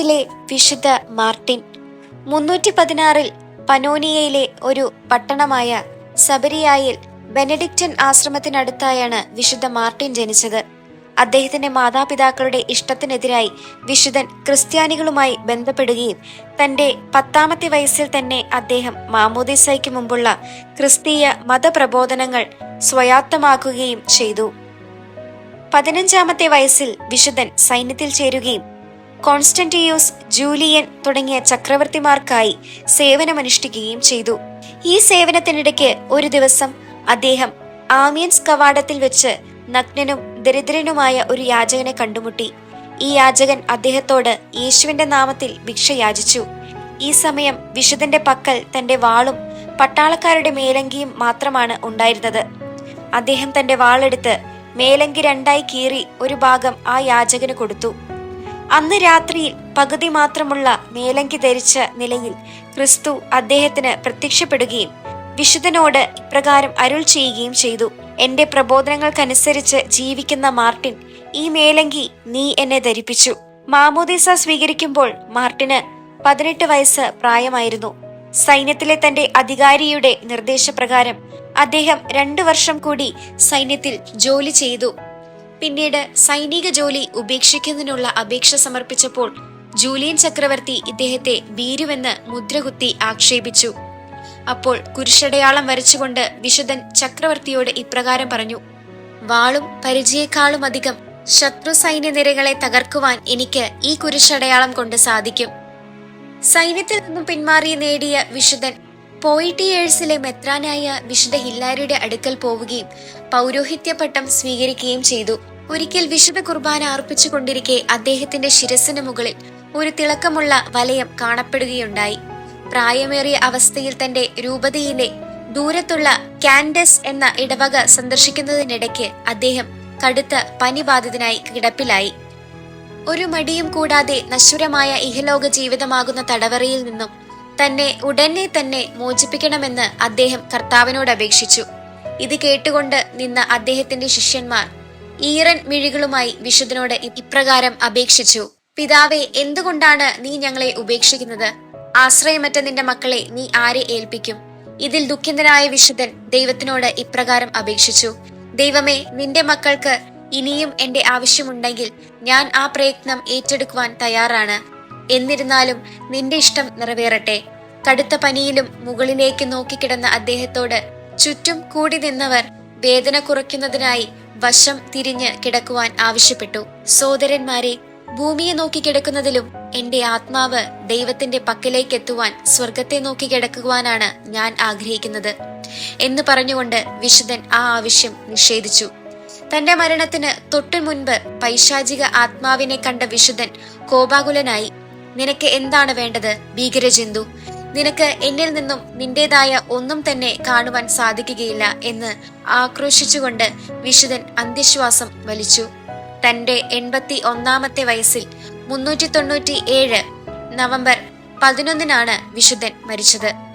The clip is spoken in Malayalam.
ഗ്രീസിലെ വിശുദ്ധ മാർട്ടിൻ മുന്നൂറ്റി പതിനാറിൽ പനോനിയയിലെ ഒരു പട്ടണമായ സബരിയായിൽ ബെനഡിക്റ്റൻ ആശ്രമത്തിനടുത്തായാണ് വിശുദ്ധ മാർട്ടിൻ ജനിച്ചത്. അദ്ദേഹത്തിന്റെ മാതാപിതാക്കളുടെ ഇഷ്ടത്തിനെതിരായി വിശുദ്ധൻ ക്രിസ്ത്യാനികളുമായി ബന്ധപ്പെടുകയും തന്റെ പത്താമത്തെ വയസ്സിൽ തന്നെ അദ്ദേഹം മാമോദിസയ്ക്ക് മുമ്പുള്ള ക്രിസ്തീയ മതപ്രബോധനങ്ങൾ സ്വയാത്തമാക്കുകയും ചെയ്തു. പതിനഞ്ചാമത്തെ വയസ്സിൽ വിശുദ്ധൻ സൈന്യത്തിൽ ചേരുകയും കോൺസ്റ്റന്റിയൂസ് ജൂലിയൻ തുടങ്ങിയ ചക്രവർത്തിമാർക്കായി സേവനമനുഷ്ഠിക്കുകയും ചെയ്തു. ഈ സേവനത്തിനിടയ്ക്ക് ഒരു ദിവസം അദ്ദേഹം ആമിയൻസ് കവാടത്തിൽ വെച്ച് നഗ്നനും ദരിദ്രനുമായ ഒരു യാചകനെ കണ്ടുമുട്ടി. ഈ യാചകൻ അദ്ദേഹത്തോട് യേശുവിന്റെ നാമത്തിൽ ഭിക്ഷ യാചിച്ചു. ഈ സമയം വിശുദ്ധന്റെ പക്കൽ തന്റെ വാളും പട്ടാളക്കാരുടെ മേലങ്കിയും മാത്രമാണ് ഉണ്ടായിരുന്നത്. അദ്ദേഹം തന്റെ വാളെടുത്ത് മേലങ്കി രണ്ടായി കീറി ഒരു ഭാഗം ആ യാചകന് കൊടുത്തു. അന്ന് രാത്രിയിൽ പകുതി മാത്രമുള്ള മേലങ്കി ധരിച്ച നിലയിൽ ക്രിസ്തു അദ്ദേഹത്തിന് പ്രത്യക്ഷപ്പെടുകയും വിശുദ്ധനോട് ഇപ്രകാരം അരുൾ ചെയ്യുകയും ചെയ്തു. എന്റെ പ്രബോധനങ്ങൾക്കനുസരിച്ച് ജീവിക്കുന്ന മാർട്ടിൻ ഈ മേലങ്കി നീ എന്നെ ധരിപ്പിച്ചു. മാമോദീസ സ്വീകരിക്കുമ്പോൾ മാർട്ടിന് പതിനെട്ട് വയസ്സ് പ്രായമായിരുന്നു. സൈന്യത്തിലെ തന്റെ അധികാരിയുടെ നിർദ്ദേശപ്രകാരം അദ്ദേഹം രണ്ടു വർഷം കൂടി സൈന്യത്തിൽ ജോലി ചെയ്തു. പിന്നീട് സൈനിക ജോലി ഉപേക്ഷിക്കുന്നതിനുള്ള അപേക്ഷ സമർപ്പിച്ചപ്പോൾ ജൂലിയൻ ചക്രവർത്തി ഇദ്ദേഹത്തെ ഭീരുവെന്ന് മുദ്രകുത്തി ആക്ഷേപിച്ചു. അപ്പോൾ കുരിശടയാളം വരച്ചുകൊണ്ട് വിശുദ്ധൻ ചക്രവർത്തിയോട് ഇപ്രകാരം പറഞ്ഞു വാളും പരിചയേക്കാളും അധികം ശത്രു സൈന്യ നിരകളെ തകർക്കുവാൻ എനിക്ക് ഈ കുരിശടയാളം കൊണ്ട് സാധിക്കും. സൈന്യത്തിൽ നിന്നും പിന്മാറി നേടിയ വിശുദ്ധൻ പോയിട്ടിയേഴ്സിലെ മെത്രാനായ വിശുദ്ധ ഹില്ലാരിയുടെ അടുക്കൽ പോവുകയും പൗരോഹിത്യപട്ടം സ്വീകരിക്കുകയും ചെയ്തു. ഒരിക്കൽ വിശുദ്ധ കുർബാന അർപ്പിച്ചുകൊണ്ടിരിക്കെ അദ്ദേഹത്തിന്റെ ശിരസിന് മുകളിൽ ഒരു തിളക്കമുള്ള വലയം കാണപ്പെടുകയുണ്ടായി. പ്രായമേറിയ അവസ്ഥയിൽ തന്റെ രൂപതയിലെ ദൂരത്തുള്ള കാൻഡസ് എന്ന ഇടവക സന്ദർശിക്കുന്നതിനിടയ്ക്ക് അദ്ദേഹം കടുത്ത പനിബാധിതനായി കിടപ്പിലായി. ഒരു മടിയും കൂടാതെ നശ്വരമായ ഇഹലോക ജീവിതമാകുന്ന തടവറയിൽ നിന്നും തന്നെ ഉടനെ തന്നെ മോചിപ്പിക്കണമെന്ന് അദ്ദേഹം കർത്താവിനോട് അപേക്ഷിച്ചു. ഇത് കേട്ടുകൊണ്ട് നിന്ന അദ്ദേഹത്തിന്റെ ശിഷ്യന്മാർ ഈറൻ മിഴികളുമായി വിശുദ്ധനോട് ഇപ്രകാരം അപേക്ഷിച്ചു. പിതാവെ എന്തുകൊണ്ടാണ് നീ ഞങ്ങളെ ഉപേക്ഷിക്കുന്നത്? ആശ്രയമറ്റ നിന്റെ മക്കളെ നീ ആരെ ഏൽപ്പിക്കും? ഇതിൽ ദുഃഖിതനായ വിശുദ്ധൻ ദൈവത്തിനോട് ഇപ്രകാരം അപേക്ഷിച്ചു. ദൈവമേ നിന്റെ മക്കൾക്ക് ഇനിയും എന്റെ ആവശ്യമുണ്ടെങ്കിൽ ഞാൻ ആ പ്രയത്നം ഏറ്റെടുക്കുവാൻ തയ്യാറാണ്. എന്നിരുന്നാലും നിന്റെ ഇഷ്ടം നിറവേറട്ടെ. കടുത്ത പനിയിലും മുകളിലേക്ക് നോക്കിക്കിടന്ന അദ്ദേഹത്തോട് ചുറ്റും കൂടി നിന്നവർ വേദന കുറയ്ക്കുന്നതിനായി വശം തിരിഞ്ഞ് കിടക്കുവാൻ ആവശ്യപ്പെട്ടു. സോദരന്മാരെ ഭൂമിയെ നോക്കി കിടക്കുന്നതിലും എന്റെ ആത്മാവ് ദൈവത്തിന്റെ പക്കലേക്ക് എത്തുവാൻ സ്വർഗത്തെ നോക്കി കിടക്കുവാനാണ് ഞാൻ ആഗ്രഹിക്കുന്നത് എന്ന് പറഞ്ഞുകൊണ്ട് വിശുദ്ധൻ ആ ആവശ്യം നിഷേധിച്ചു. തന്റെ മരണത്തിന് തൊട്ടു മുൻപ് പൈശാചിക ആത്മാവിനെ കണ്ട വിശുദ്ധൻ കോപാകുലനായി നിനക്ക് എന്താണ് വേണ്ടത് ഭീകരജന്തു? നിനക്ക് എന്നിൽ നിന്നും നിന്റേതായ ഒന്നും തന്നെ കാണുവാൻ സാധിക്കുകയില്ല എന്ന് ആക്രോശിച്ചുകൊണ്ട് വിശുദ്ധൻ അന്ത്യശ്വാസം വലിച്ചു. തന്റെ എൺപത്തി ഒന്നാമത്തെ വയസ്സിൽ മുന്നൂറ്റി തൊണ്ണൂറ്റി ഏഴ് നവംബർ പതിനൊന്നിനാണ് വിശുദ്ധൻ മരിച്ചത്.